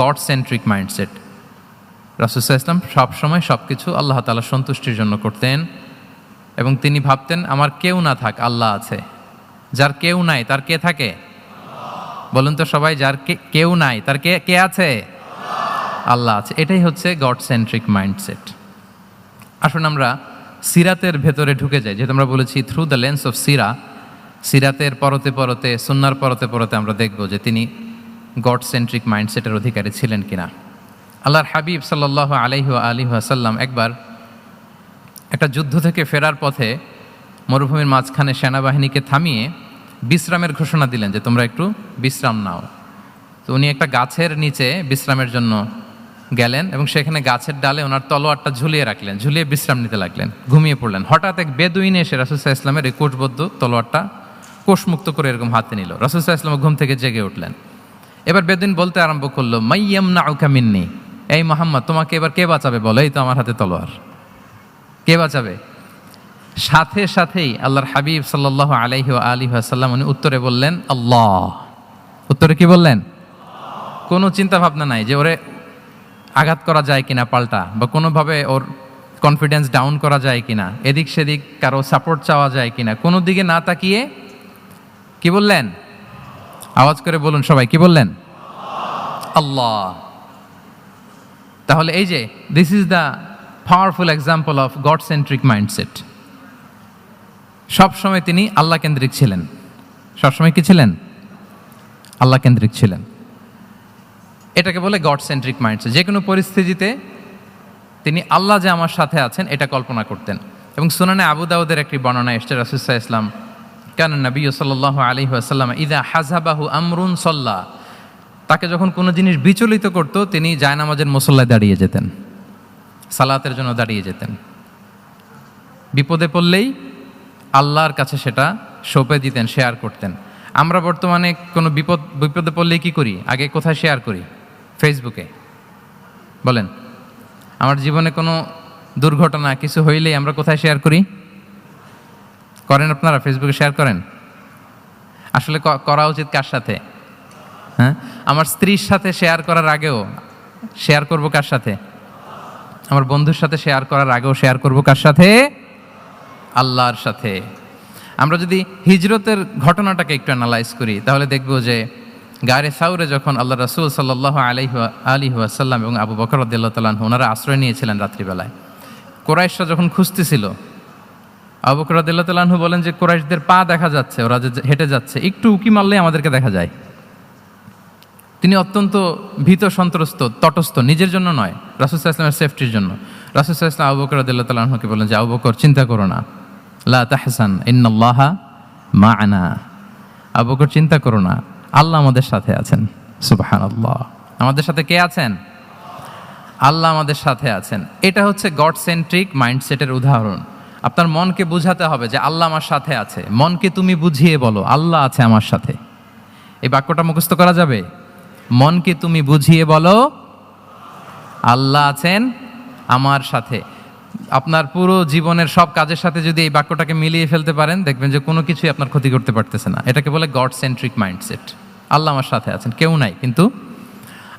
God centric mindset রাসুসাহ ইসলাম সবসময় সব কিছু আল্লাহ তালা সন্তুষ্টির জন্য করতেন এবং তিনি ভাবতেন, আমার কেউ না থাক, আল্লাহ আছে। যার কেউ নাই, তার কে থাকে? বলুন তো সবাই, যার কেউ নাই, তার কে কে আছে? আল্লাহ আছে। এটাই হচ্ছে গড সেন্ট্রিক মাইন্ডসেট আসুন আমরা সিরাতের ভেতরে ঢুকে যাই। যেহেতু আমরা বলেছি থ্রু দ্য লেন্স অফ সিরা সিরাতের পরতে পরতে, সুন্নার পরতে পরতে আমরা দেখব যে তিনি গড সেন্ট্রিক মাইন্ডসেটের অধিকারী ছিলেন কিনা। আল্লাহর হাবিব সাল্লাহ আলাইহ আলী আসাল্লাম একবার একটা যুদ্ধ থেকে ফেরার পথে মরুভূমির মাঝখানে সেনাবাহিনীকে থামিয়ে বিশ্রামের ঘোষণা দিলেন যে, তোমরা একটু বিশ্রাম নাও। তো উনি একটা গাছের নিচে বিশ্রামের জন্য গেলেন এবং সেখানে গাছের ডালে ওনার তলোয়ারটা ঝুলিয়ে রাখলেন, ঝুলিয়ে বিশ্রাম নিতে লাগলেন, ঘুমিয়ে পড়লেন। হঠাৎ এক বেদুইন এসে রাসুসাহ ইসলামের এই তলোয়ারটা কোষমুক্ত করে এরকম হাতে নিল। রাসুসাহ ইসলাম ঘুম থেকে জেগে উঠলেন। এবার বেদিন বলতে আরম্ভ করল মাইয়াম না মিন্নি। এই মোহাম্মদ তোমাকে এবার কে বাঁচাবে? বলো এই তো আমার হাতে তলোয়ার। কে বাঁচাবে? সাথে সাথেই আল্লাহর হাবিব সাল্লাহ আলাইহি আলী আসাল্লাম উনি উত্তরে বললেন আল্লাহ। উত্তরে কি বললেন? কোনো চিন্তা ভাবনা নাই যে ওরে আঘাত করা যায় কিনা পাল্টা বা কোনোভাবে ওর কনফিডেন্স ডাউন করা যায় কিনা এদিক সেদিক কারও সাপোর্ট চাওয়া যায় কিনা। কোনো দিকে না তাকিয়ে কি বললেন? আওয়াজ করে বলুন সবাই, কি বললেন? আল্লাহ। তাহলে এই যে this is the powerful example of God centric mindset সবসময় তিনি আল্লাহ কেন্দ্রিক ছিলেন। সবসময় কি ছিলেন? আল্লাহ কেন্দ্রিক ছিলেন। এটাকে বলে গড সেন্ট্রিক মাইন্ডসেট যে কোনো পরিস্থিতিতে তিনি আল্লাহ যে আমার সাথে আছেন, এটা কল্পনা করতেন। এবং সুনানে আবু দাউদের একটি বর্ণনা এসছে রাসুসাহ ইসলাম কেন নবী সাল্লাহ আলী আসাল্লাম ইদা হাজাবাহু আমরুন সল্লাহ তাকে যখন কোনো জিনিস বিচলিত করতো, তিনি জায়নামাজের মুসল্লায় দাঁড়িয়ে যেতেন। সালাতের জন্য দাঁড়িয়ে যেতেন। বিপদে পড়লেই আল্লাহর কাছে সেটা সঁপে দিতেন, শেয়ার করতেন। আমরা বর্তমানে কোনো বিপদ, বিপদে পড়লেই কি করি? আগে কোথায় শেয়ার করি? ফেসবুকে বলেন, আমার জীবনে কোনো দুর্ঘটনা কিছু হইলেই আমরা কোথায় শেয়ার করি? করেন আপনারা ফেসবুকে শেয়ার করেন? আসলে করা উচিত কার সাথে? হ্যাঁ? আমার স্ত্রীর সাথে শেয়ার করার আগেও শেয়ার করব কার সাথে? আমার বন্ধুর সাথে শেয়ার করার আগেও শেয়ার করব কার সাথে? আল্লাহর সাথে। আমরা যদি হিজরতের ঘটনাটাকে একটু অ্যানালাইজ করি, তাহলে দেখব যে গারে সাউরে যখন আল্লাহ রাসুল সাল্লাহ আলি আলী আসাল্লাম এবং আবু বকর রদ্দাল্লাহ তালাহ ওনারা আশ্রয় নিয়েছিলেন রাত্রিবেলায়। কোরাইশরা যখন খুঁজতেছিল আবু বকর রদ্দাল্লাহ বলেন যে কোরাইশদের পা দেখা যাচ্ছে, ওরা যে হেঁটে যাচ্ছে, একটু উকি মারলে আমাদেরকে দেখা যায়। তিনি অত্যন্ত ভীত, সন্ত্রস্ত, তটস্থ, নিজের জন্য নয় রাসুসাহ ইসলামের সেফটির জন্য। রাসুসাহ ইসলাম আবু বকর তালাহকে বলেন যে, আবু চিন্তা করো না। লা তাহসান, ইন্নাল্লাহা মা আনা আবু বকর, চিন্তা করো না। আল্লাহ আমাদের সাথে আছেন। সুবাহান আল্লাহ আমাদের সাথে কে আছেন? আল্লাহ আমাদের সাথে আছেন। এটা হচ্ছে গড সেন্ট্রিক মাইন্ডসেটের উদাহরণ। আপনার মনকে বুঝাতে হবে যে আল্লাহ আমার সাথে আছে। মনকে তুমি বুঝিয়ে বলো, আল্লাহ আছে আমার সাথে। এই বাক্যটা মুখস্থ করা যাবে? মনকে তুমি বুঝিয়ে বলো, আল্লাহ আছেন আমার সাথে। আপনার পুরো জীবনের সব কাজের সাথে যদি এই বাক্যটাকে মিলিয়ে ফেলতে পারেন, দেখবেন যে কোনো কিছুই আপনার ক্ষতি করতে পারতেছে না। এটাকে বলে গড সেন্ট্রিক মাইন্ডসেট আল্লাহ আমার সাথে আছেন, কেউ নাই, কিন্তু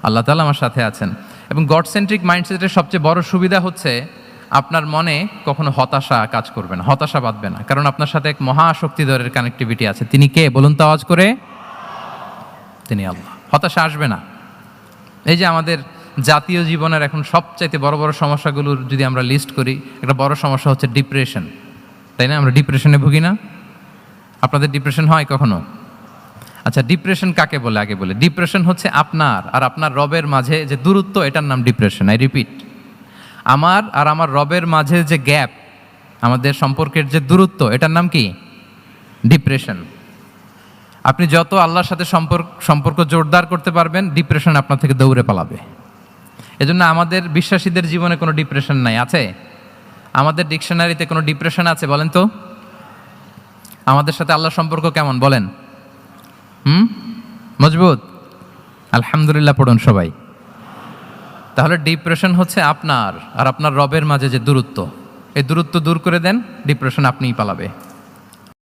আল্লাহ তালা আমার সাথে আছেন। এবং গড সেন্ট্রিক মাইন্ডসেটের সবচেয়ে বড় সুবিধা হচ্ছে আপনার মনে কখনো হতাশা কাজ করবে না, হতাশা বাঁধবে না। কারণ আপনার সাথে এক মহাশক্তিধরের কানেক্টিভিটি আছে। তিনি কে? বলুন তো আওয়াজ করে। তিনি আল্লাহ। হতাশা আসবে না। এই যে আমাদের জাতীয় জীবনের এখন সবচাইতে বড় বড় সমস্যাগুলোর যদি আমরা লিস্ট করি, একটা বড় সমস্যা হচ্ছে ডিপ্রেশন তাই না? আমরা ডিপ্রেশনে ভুগি না। আপনাদের ডিপ্রেশন হয় কখনো? আচ্ছা ডিপ্রেশন কাকে বলে? আগে বলে। ডিপ্রেশন হচ্ছে আপনার আর আপনার রবের মাঝে যে দূরত্ব, এটার নাম ডিপ্রেশন আই রিপিট আমার আর আমার রবের মাঝে যে গ্যাপ, আমাদের সম্পর্কের যে দূরত্ব, এটার নাম কি? ডিপ্রেশন। আপনি যত আল্লাহর সাথে সম্পর্ক সম্পর্ক জোরদার করতে পারবেন, ডিপ্রেশন আপনার থেকে দৌড়ে পালাবে। এজন্য আমাদের বিশ্বাসীদের জীবনে কোনো ডিপ্রেশন নাই, আছে? আমাদের ডিকশনারিতে কোনো ডিপ্রেশন আছে, বলেন তো? আমাদের সাথে আল্লাহর সম্পর্ক কেমন, বলেন? হুম? মজবুত? আলহামদুলিল্লাহ, পড়ুন সবাই। তাহলে ডিপ্রেশন হচ্ছে আপনার আর আপনার রবের মাঝে যে দূরত্ব, এই দূরত্ব দূর করে দেন ডিপ্রেশন আপনিই পালাবে।